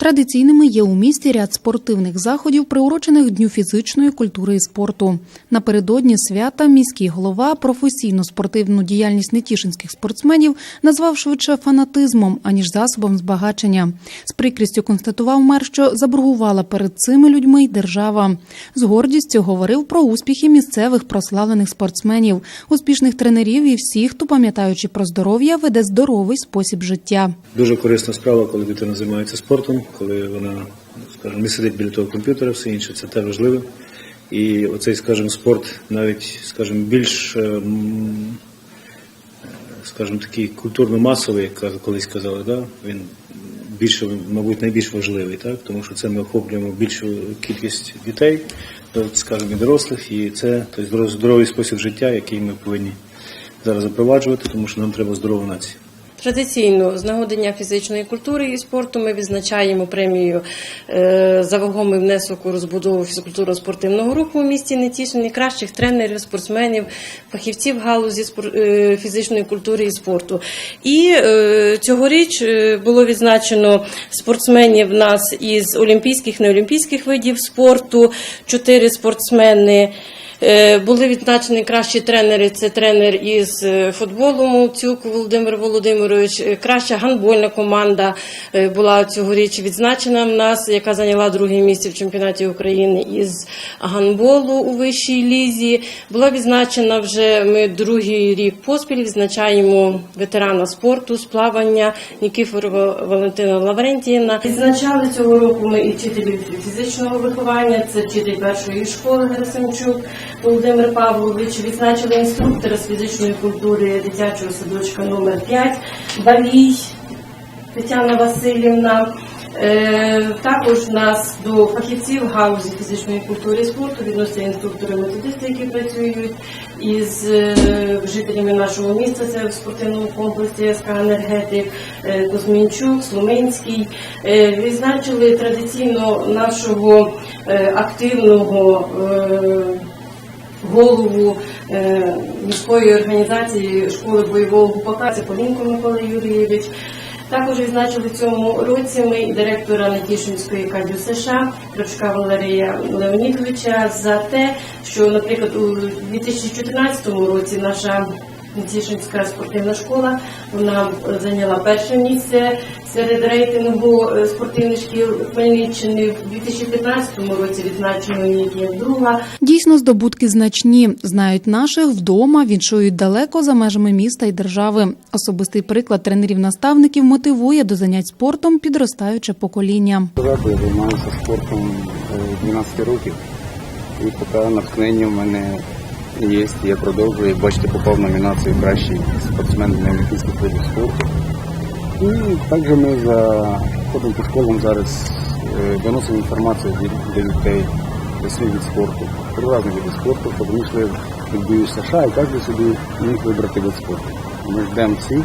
Традиційними є у місті ряд спортивних заходів, приурочених Дню фізичної культури і спорту. Напередодні свята міський голова професійну спортивну діяльність нетішинських спортсменів назвав швидше фанатизмом, аніж засобом збагачення. З прикрістю констатував мер, що заборгувала перед цими людьми й держава. З гордістю говорив про успіхи місцевих прославлених спортсменів, успішних тренерів і всіх, хто, пам'ятаючи про здоров'я, веде здоровий спосіб життя. Дуже корисна справа, коли дитина займається спортом, коли вона, скажімо, не сидить біля того комп'ютера, все інше, це теж важливо. І оцей, скажімо, спорт навіть, скажімо, більш, е, скажімо, такий культурно-масовий, як колись казали, да? він більше, мабуть, найбільш важливий, так? тому що це ми охоплюємо більшу кількість дітей, скажімо, і дорослих, і це тобто, здоровий спосіб життя, який ми повинні зараз запроваджувати, тому що нам треба здорова нація. Традиційно з нагоди Дня фізичної культури і спорту ми відзначаємо премію е, за вагомий внесок у розбудову фізкультурно-спортивного руху у місті Нетішин і кращих тренерів, спортсменів, фахівців галузі е, фізичної культури і спорту. І е, цьогоріч було відзначено спортсменів нас із олімпійських неолімпійських видів спорту. Чотири спортсмени. Були відзначені кращі тренери. Це тренер із футболу Мовцюк Володимир Володимирович. Е, Краща гандбольна команда е, була цьогоріч відзначена в нас, яка зайняла друге місце в чемпіонаті України із гандболу у вищій лізі. Була відзначена вже ми другий рік поспіль. Відзначаємо ветерана спорту з плавання Нікіфорова Валентина Лаврентіївна. Відзначали цього року ми і вчителів фізичного виховання. Це вчитель першої школи Герасимчук. Володимир Павлович відзначили інструктора з фізичної культури дитячого садочка номер 5 Балій Тетяна Васильівна. Е, Також нас до фахівців галузі фізичної культури і спорту відносяться інструктори методисти, які працюють із е, жителями нашого міста. Це в спортивному комплексі СК Енергетик, е, Кузьмінчук, Слуменський. Відзначили традиційно нашого активного. Голову е, міської організації школи бойового гупака, це Полінко Микола Юрійович. Також відзначили в цьому році ми і директора Натішинської кадю США Крючка Валерія Леонідовича за те, що, наприклад, у 2014 році наша Натішинська спортивна школа вона зайняла перше місце серед рейтингу е, спортивних шкіл Хмельниччини. В 2015 році відзначено її як друга. Дійсно, здобутки значні. Знають наших вдома, віншують далеко за межами міста і держави. Особистий приклад тренерів-наставників мотивує до занять спортом підростаюче покоління. Я займаюся спортом е, 12 років. І поки натхнення в мене є, я продовжую. Бачите, попав в номінацію кращий спортсмен на олімпійських видів спорту. І також ми за ходом по школам зараз е, доносимо інформацію для- для дітей про свій від спорту, про різні види спорту, щоб вони йшли США і кожен собі міг вибрати вид спорту. Ми ждемо всіх,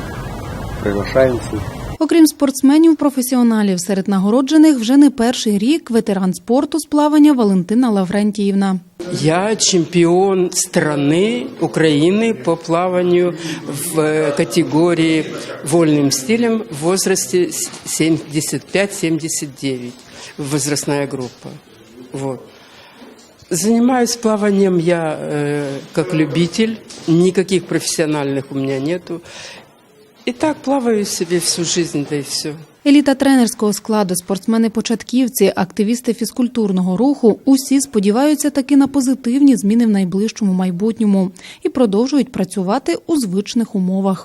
приглашаємо всіх. Окрім спортсменів-професіоналів, серед нагороджених вже не перший рік ветеран спорту з плавання Валентина Лаврентіївна. Я чемпион страны Украины по плаванию в э, категории вольным стилем в возрасте с- 75-79, возрастная группа. Вот. Занимаюсь плаванием я э, как любитель, никаких профессиональных у меня нету. И так плаваю себе всю жизнь, да и все. Еліта тренерського складу, спортсмени-початківці, активісти фізкультурного руху усі сподіваються таки на позитивні зміни в найближчому майбутньому і продовжують працювати у звичних умовах.